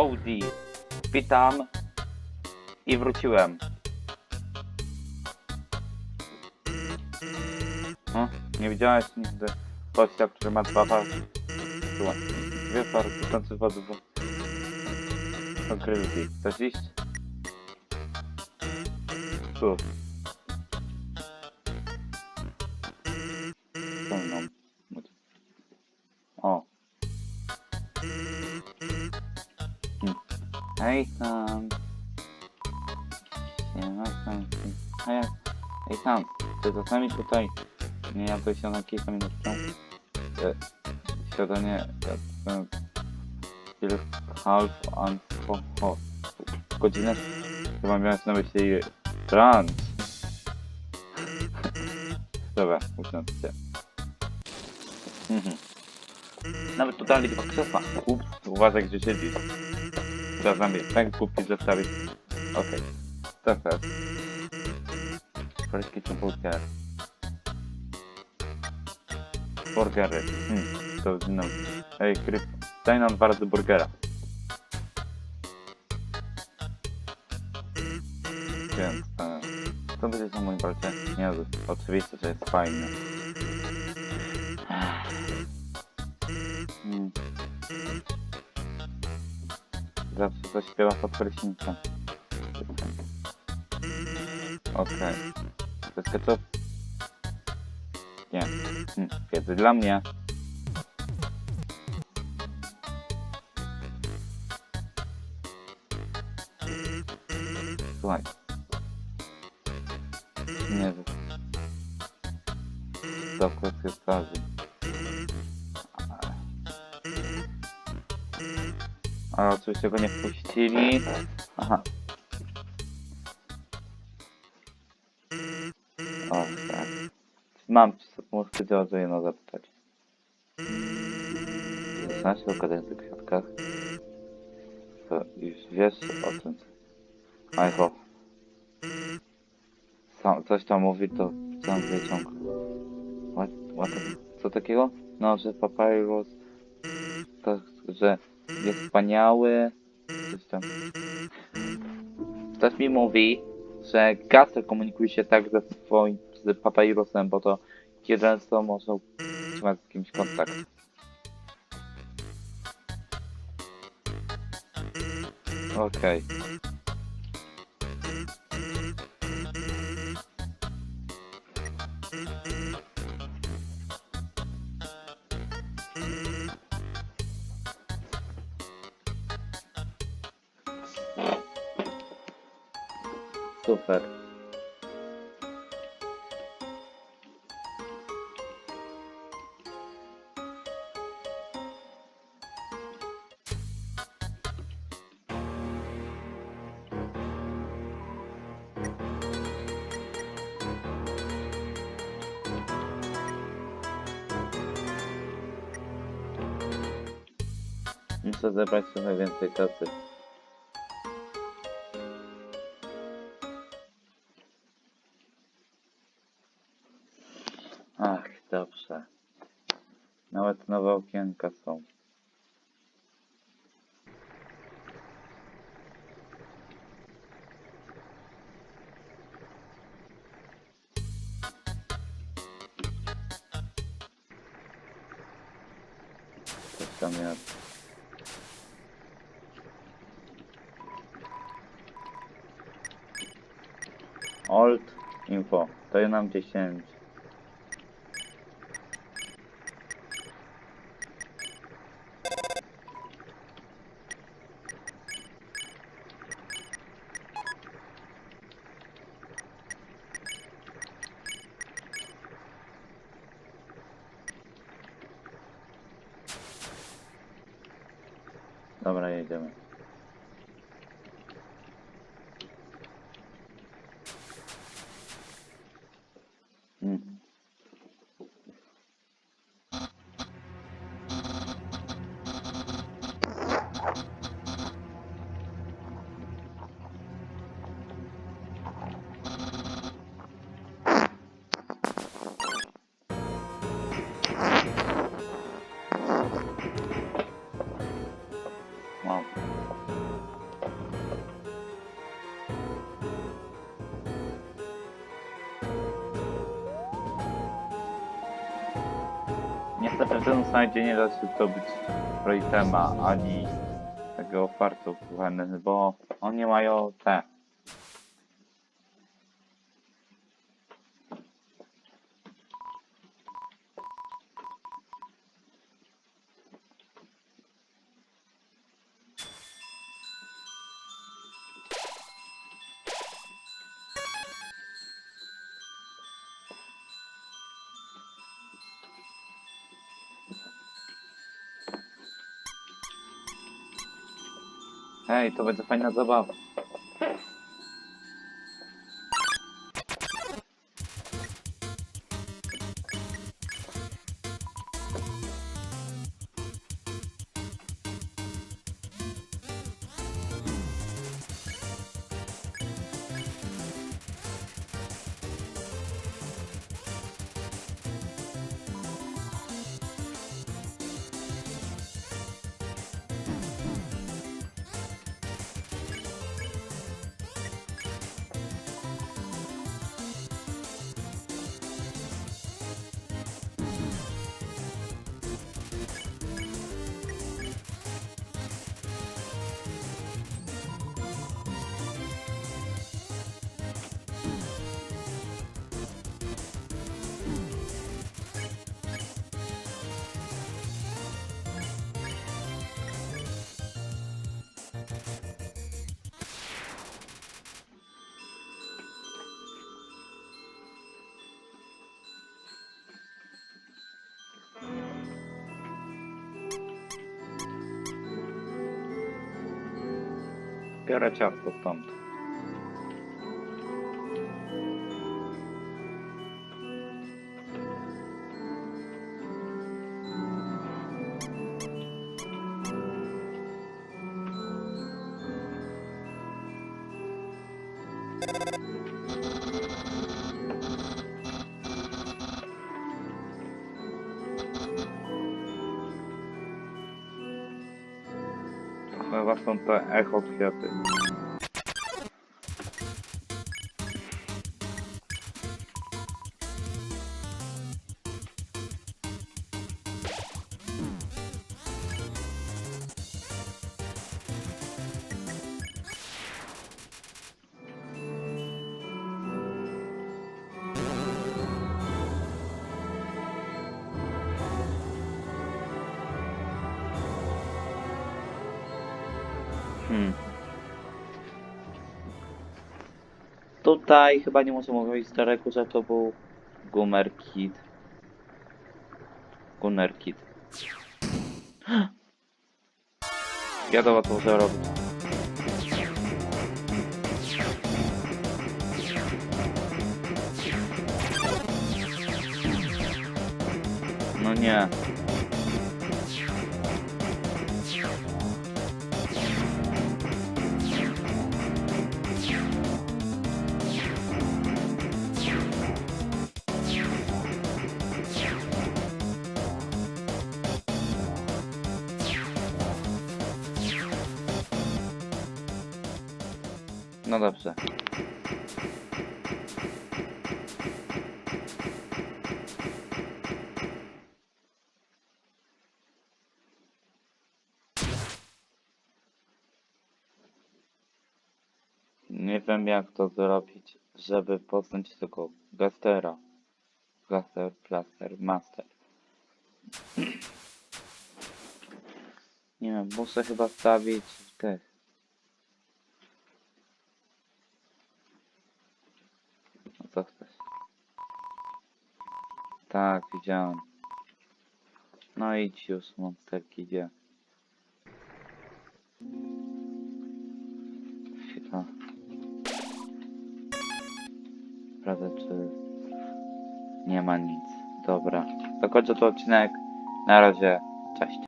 Audi. Witam. I wróciłem. No, nie widziałeś nigdy gościa, który ma dwa pary. Dwie pary tysiące wody w Odkryli. Chcesz iść? Tu. Hej tam. Siema tam. Hej, hej tam. Ty czasami tutaj nie jadłeś się na kilka minut temu? E, Śniadanie jadłem till half and ho, godzinę. Chyba miałem na myśli brunch. Dobra, usiądź się. Mhm. Nawet totalnie tylko krzesła. Ups, uważaj gdzie siedzisz. Na mnie tak głupi zostawić. Okej. Okay. Teraz. Frytki czy burger? Burgery. Hmm, to no. Ej, kryp. Daj nam razy burgera. Więc, e, co będzie na moim palcie? Nie, oczywiście, że jest fajne. Hmm. Zawsze coś śpiewa pod prysznicem. Okej. To jest? Nie. Hmm. Wiedzy dla mnie. Słuchaj. Nie wiem. To kwestia twarzy. Ale oczywiście go nie wpuścili. Aha. O, tak. Mam, muszę cię o jedno zapytać. Znasz o kadencji kwiatkach? To już wiesz o tym. Ajcho. Sam, coś tam mówi, to sam wyciąg. What, what, co takiego? No, że papyrus, to, że jest wspaniały. Ktoś mi mówi, że Gaster komunikuje się tak ze swoim, z papyrusem, bo to co może trzymać z kimś kontakt. Okej. Super. Muszę zebrać trochę więcej kasy. Dobrze. Nawet nowe okienka są. Coś tam jest. Alt info. To ja nam 10. Dobra, jedziemy. Na tym slajdzie nie da się zdobyć Proitema ani tego fartu bo oni mają te. Hej, to będzie fajna zabawa. Пера часу там. Thank you. Chyba są te echo kwiaty. Hmm. Tutaj chyba nie muszę mówić starego, że to był Gumer Kid. Gunner Kid. Wiadomo co muszę robić. No nie. No dobrze. Nie wiem jak to zrobić, żeby poznać tego Gastera. Gaster, Plaster, Master. Nie wiem, muszę chyba stawić tych. No co chcesz? Tak, widziałem. No idź już, monsterki, idzie. Chwila. Sprawdzę, czy nie ma nic. Dobra. Zakończę tu odcinek. Na razie. Cześć.